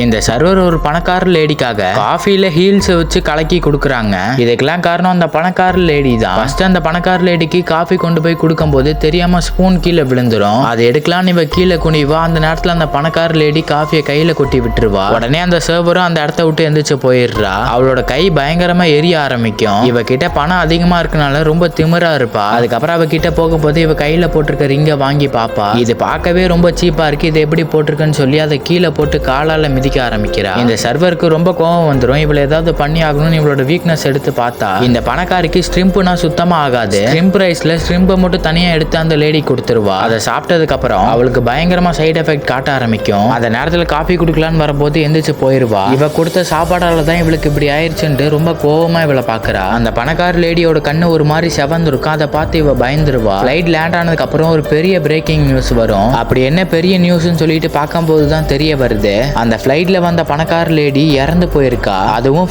இந்த சர்வர் ஒரு பணக்கார லேடிக்காக காஃபில ஹீல்ஸ் வச்சு கலக்கி கொடுக்குறாங்க. இதுக்கெல்லாம் காரணம் அந்த பணக்கார லேடி தான். ஃபர்ஸ்ட் அந்த பணக்கார லேடிக்கு காஃபி கொண்டு போய் கொடுக்கும் போது தெரியாம ஸ்பூன் கீழே விழுந்துரும். அதை எடுக்கலாம்னு இவ கீழே குனிவா அந்த நேரத்துல அந்த பணக்கார லேடி காஃபியை கையில கொட்டி விட்டுருவா. உடனே அந்த சர்வரும் அந்த இடத்த விட்டு எந்திரிச்சு போயிடுறா. அவளோட கை பயங்கரமா எரிய ஆரம்பிக்கும். இவ கிட்ட பணம் அதிகமா இருக்கனால ரொம்ப திமிரா இருப்பா. அதுக்கப்புறம் அவ கிட்ட போகும்போது இவ கையில போட்டிருக்க ரிங்க வாங்கி பாப்பா. இது பார்க்கவே ரொம்ப சீப்பா இருக்கு. இது எப்படி போட்டிருக்குன்னு சொல்லி அதை கீழே போட்டு காலால மிதிக்க ஆரம்பிக்கிறா. இந்த சர்வருக்கு ரொம்ப கோவம் வந்துடும் இவளை ஏதாவது பண்ணி ஆகணும்னு இவளோட வீக்னஸ் எடுத்து பார்த்தா இந்த பணக்காரிக்கு ஸ்ட்ரிம்ப்னா சுத்தமா ஆகாது. ஸ்ட்ரிம்ப் ரைஸ்ல ஸ்ட்ரிம்பை மட்டும் தனியா எடுத்து அந்த லேடி கொடுத்துருவா. அதை சாப்பிட்டதுக்கு அப்புறம் அவளுக்கு பயங்கரமா சைட் எஃபெக்ட் காட்ட ஆரம்பிக்கும். அந்த நேரத்துல காஃபி குடுக்கலான்னு வரும்போது எந்திரிச்சு போயிருவா. இவ கொடுத்த சாப்பாடால தான் இவளுக்கு இப்படி ஆயிடுச்சுன்ட்டு ரொம்ப கோவமா இவளை பாக்குறா அந்த பணக்கார லேடியோட கண்ணு ஒரு மாதிரி செவந்திருக்கும். அதை பார்த்து இவ பயந்துருவா. ஃபிளைட் லேண்ட் ஆனதுக்கு அப்புறம் ஒரு பெரிய பிரேக்கிங் நியூஸ் வரும். அப்படி என்ன பெரிய நியூஸ்னு சொல்லிட்டு பார்க்கும்போது தான் தெரிய வருது. அந்த ஃப்ளைட்டில் வந்த பணக்கார லேடி இறந்து போயிருக்கா? அதுவும்